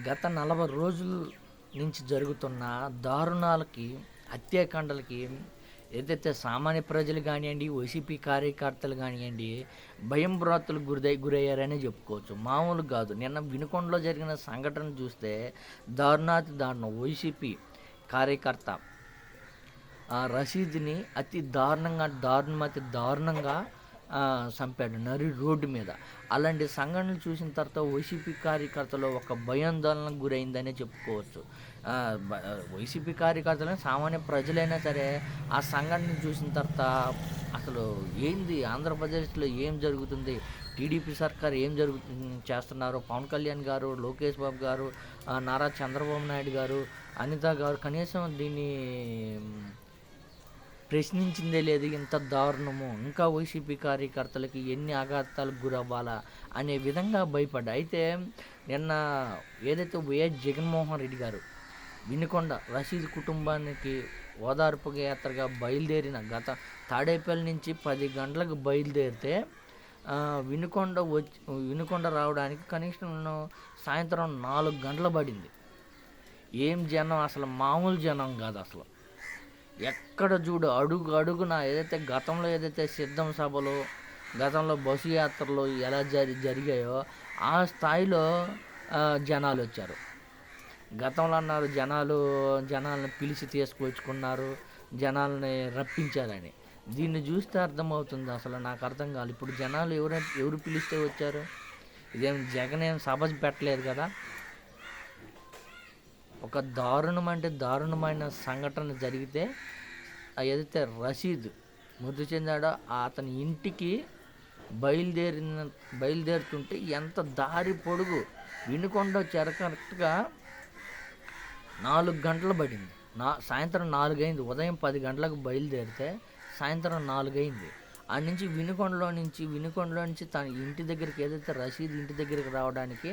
గత నలభై రోజుల నుంచి జరుగుతున్న దారుణాలకి హత్యాకాండలకి ఏదైతే సామాన్య ప్రజలు కానివ్వండి వైసీపీ కార్యకర్తలు కానివ్వండి భయం భ్రాంతులకు గురై గురయ్యారనే చెప్పుకోవచ్చు. మామూలు కాదు. నిన్న వినుకొండలో జరిగిన సంఘటన చూస్తే దారుణాతి దారుణం. వైసీపీ కార్యకర్త ఆ రసీదుని అతి దారుణంగా దారుణం అతి దారుణంగా చంపాడు నరి రోడ్డు మీద. అలాంటి సంఘటనలు చూసిన తర్వాత వైసీపీ కార్యకర్తలు ఒక భయాందోళనకు గురైందనే చెప్పుకోవచ్చు. వైసీపీ కార్యకర్తలు సామాన్య ప్రజలైనా సరే ఆ సంఘటన చూసిన తర్వాత అసలు ఏంది? ఆంధ్రప్రదేశ్లో ఏం జరుగుతుంది? టీడీపీ సర్కార్ ఏం జరుగు చేస్తున్నారు? పవన్ కళ్యాణ్ గారు లోకేష్ బాబు గారు నారా చంద్రబాబు నాయుడు గారు అనిత గారు కనీసం దీన్ని ప్రశ్నించిందే లేదు ఇంత దారుణము. ఇంకా వైసీపీ కార్యకర్తలకి ఎన్ని ఆఘాతాలకు గురవ్వాలా అనే విధంగా భయపడ్డా. అయితే నిన్న ఏదైతే వైఎస్ జగన్మోహన్ రెడ్డి గారు వినుకొండ రషీద్ కుటుంబానికి ఓదార్పు యాత్రగా బయలుదేరిన గత తాడేపల్లి నుంచి పది గంటలకు బయలుదేరితే వినుకొండ వచ్చి వినుకొండ రావడానికి కనీసం సాయంత్రం నాలుగు గంటలు పడింది. ఏం జనం? అసలు మామూలు జనం కాదు అసలు. ఎక్కడ చూడు అడుగు అడుగున ఏదైతే గతంలో ఏదైతే సిద్ధం సభలు గతంలో బస్సు యాత్రలు ఎలా జరి జరిగాయో ఆ స్థాయిలో జనాలు వచ్చారు. గతంలో అన్నారు జనాలు జనాలను పిలిచి తీసుకొచ్చుకున్నారు జనాలని రప్పించారని. దీన్ని చూస్తే అర్థమవుతుంది అసలు నాకు అర్థం కాదు. ఇప్పుడు జనాలు ఎవరైనా ఎవరు పిలిస్తే వచ్చారు? ఇదేం జగన్ ఏం సభ పెట్టలేదు కదా? ఒక దారుణం అంటే దారుణమైన సంఘటన జరిగితే ఏదైతే రషీద్ మృతి చెందాడో అతని ఇంటికి బయలుదేరిన బయలుదేరుతుంటే ఎంత దారి పొడుగు వినుకొండ చెర కరెక్ట్గా నాలుగు గంటలు పడింది. నా సాయంత్రం నాలుగైంది ఉదయం పది గంటలకు బయలుదేరితే సాయంత్రం నాలుగైంది. ఆ నుంచి వినుకొండలో నుంచి వినుకొండలో నుంచి తన ఇంటి దగ్గరికి ఏదైతే రషీద్ ఇంటి దగ్గరికి రావడానికి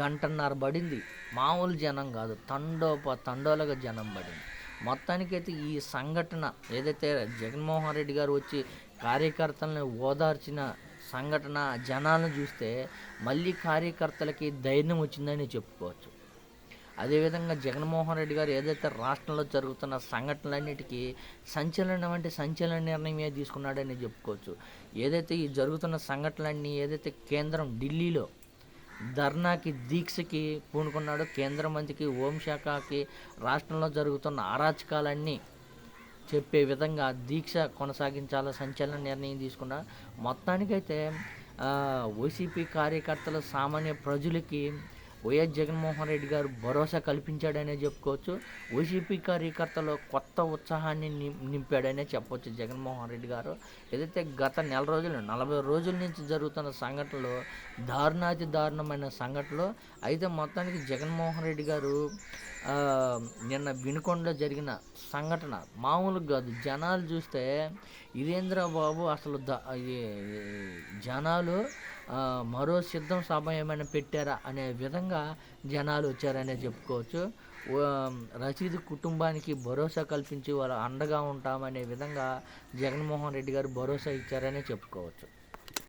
గంటన్నర పడింది. మామూలు జనం కాదు తండోప తండోలుగా జనం పడింది. మొత్తానికైతే ఈ సంఘటన ఏదైతే జగన్మోహన్ రెడ్డి గారు వచ్చి కార్యకర్తలను ఓదార్చిన సంఘటన జనాలను చూస్తే మళ్ళీ కార్యకర్తలకి ధైర్యం వచ్చిందని చెప్పుకోవచ్చు. అదేవిధంగా జగన్మోహన్ రెడ్డి గారు ఏదైతే రాష్ట్రంలో జరుగుతున్న సంఘటనలన్నిటికీ సంచలనం అంటే సంచలన నిర్ణయమే తీసుకున్నాడని చెప్పుకోవచ్చు. ఏదైతే ఈ జరుగుతున్న సంఘటనలన్నీ ఏదైతే కేంద్రం ఢిల్లీలో ధర్నాకి దీక్షకి పూనుకున్నాడు కేంద్ర మంత్రికి హోంశాఖకి రాష్ట్రంలో జరుగుతున్న అరాచకాలన్నీ చెప్పే విధంగా దీక్ష కొనసాగించాలో సంచలన నిర్ణయం తీసుకున్న. మొత్తానికైతే వైసీపీ కార్యకర్తలు సామాన్య ప్రజలకి వైఎస్ జగన్మోహన్ రెడ్డి గారు భరోసా కల్పించాడనే చెప్పుకోవచ్చు. వైసీపీ కార్యకర్తలో కొత్త ఉత్సాహాన్ని నిం- నింపాడనే చెప్పవచ్చు జగన్మోహన్ రెడ్డి గారు. ఏదైతే గత నెల రోజులు నలభై రోజుల నుంచి జరుగుతున్న సంఘటనలు దారుణాతి దారుణమైన సంఘటనలు అయితే మొత్తానికి జగన్మోహన్ రెడ్డి గారు నిన్న వినుకొండలో జరిగిన సంఘటన మామూలుగా కాదు. జనాలు చూస్తే ఇదేంద్ర బాబు అసలు ద జనాలు మరో సిద్ధం సభ ఏమైనా పెట్టారా అనే విధంగా జనాలు వచ్చారనే చెప్పుకోవచ్చు. రసీదు రషీద్ కుటుంబానికి భరోసా కల్పించి వాళ్ళ అండగా ఉంటామనే విధంగా జగన్మోహన్ రెడ్డి గారు భరోసా ఇచ్చారనే చెప్పుకోవచ్చు.